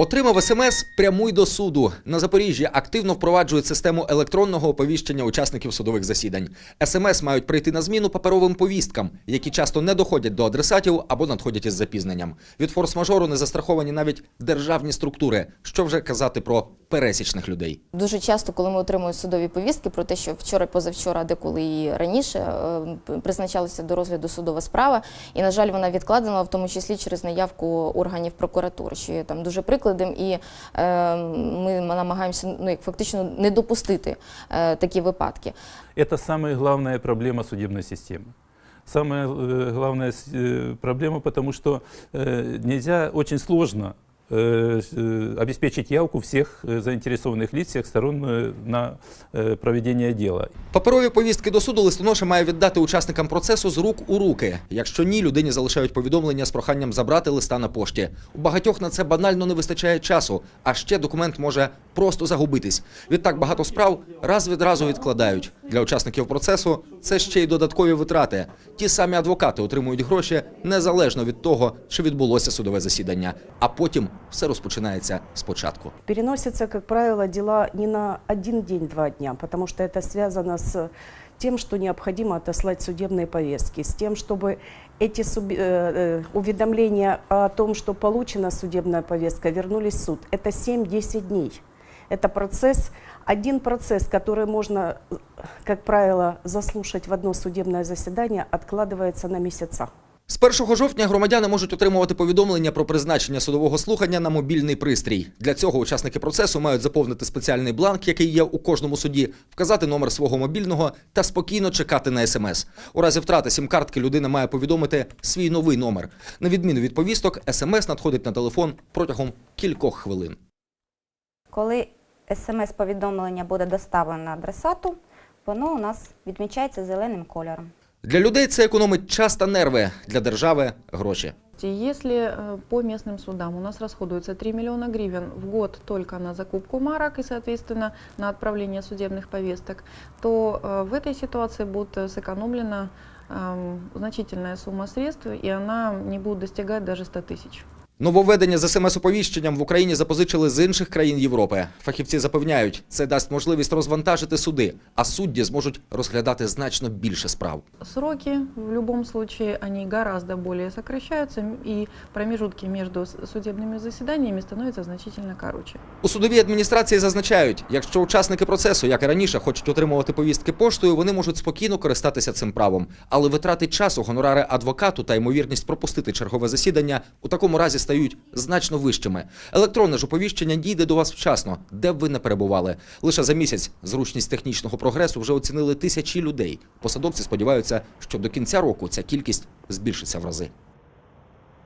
Отримав смс прямуй до суду. На Запоріжжі активно впроваджують систему електронного оповіщення учасників судових засідань. СМС мають прийти на зміну паперовим повісткам, які часто не доходять до адресатів або надходять із запізненням. Від форс-мажору не застраховані навіть державні структури. Що вже казати про пересічних людей. Дуже часто, коли ми отримуємо судові повістки про те, що вчора, позавчора, деколи і раніше е, призначалася до розгляду судова справа, і на жаль, вона відкладена, в тому числі через наявку органів прокуратури, що є там дуже прикладом, і е, ми намагаємося ну як фактично не допустити е, такі випадки. Это самая главная проблема судебной системы. Самая э, главная с- э, проблема, потому что э, нельзя, очень сложно э, с- э, обеспечить явку всех э, заинтересованных лиц, всех сторон э, на э, проведение дела. Паперові повістки до суду листоноша має віддати учасникам процесу з рук у руки. Якщо ні, людині залишають повідомлення з проханням забрати листа на пошті. У багатьох на це банально не вистачає часу, а ще документ може просто загубитись. Відтак багато справ раз від разу відкладають. Для учасників процесу це ще й додаткові витрати. Ті самі адвокати отримують гроші незалежно від того, чи відбулося судове засідання. А потім все розпочинається спочатку. Переносятся, как правило, дела не на один день, два дня, потому что это связано с тем, что необходимо отослать судебные повестки, с тем, чтобы эти суб- э, э, уведомления о том, что получена судебная повестка, вернулись в суд. Это 7-10 дней. Это процесс, один процесс, который можно, э, как правило, заслушать в одно судебное заседание, откладывается на месяца. З 1 жовтня громадяни можуть отримувати повідомлення про призначення судового слухання на мобільний пристрій. Для цього учасники процесу мають заповнити спеціальний бланк, який є у кожному суді, вказати номер свого мобільного та спокійно чекати на смс. У разі втрати сім-картки людина має повідомити свій новий номер. На відміну від повісток, смс надходить на телефон протягом кількох хвилин. Коли смс-повідомлення буде доставлено адресату, воно у нас відмічається зеленим кольором. Для людей це економить час та нерви, для держави гроші. И Если э, по местным судам у нас расходуется 3 миллиона гривен в год только на закупку марок и, соответственно, на отправление судебных повесток, то э, в этой ситуации будет э, сэкономлена эм, значительная сумма средств, и она не будет достигать даже 100 тысяч. Нововведення з смс-оповіщенням в Україні запозичили з інших країн Європи. Фахівці запевняють, це дасть можливість розвантажити суди, а судді зможуть розглядати значно більше справ. Сроки в любом случае, они гораздо более сокращаются, и промежутки между с- судебными заседаниями становятся значительно короче. У судовій адміністрації зазначають, якщо учасники процесу, як і раніше, хочуть отримувати повістки поштою, вони можуть спокійно користатися цим правом. Але витрати часу, гонорари адвокату та ймовірність пропустити чергове засідання у такому разі стають значно вищими. Електронне ж оповіщення дійде до вас вчасно, де б ви не перебували. Лише за місяць зручність технічного прогресу вже оцінили тисячі людей. Посадовці сподіваються, що до кінця року ця кількість збільшиться в рази.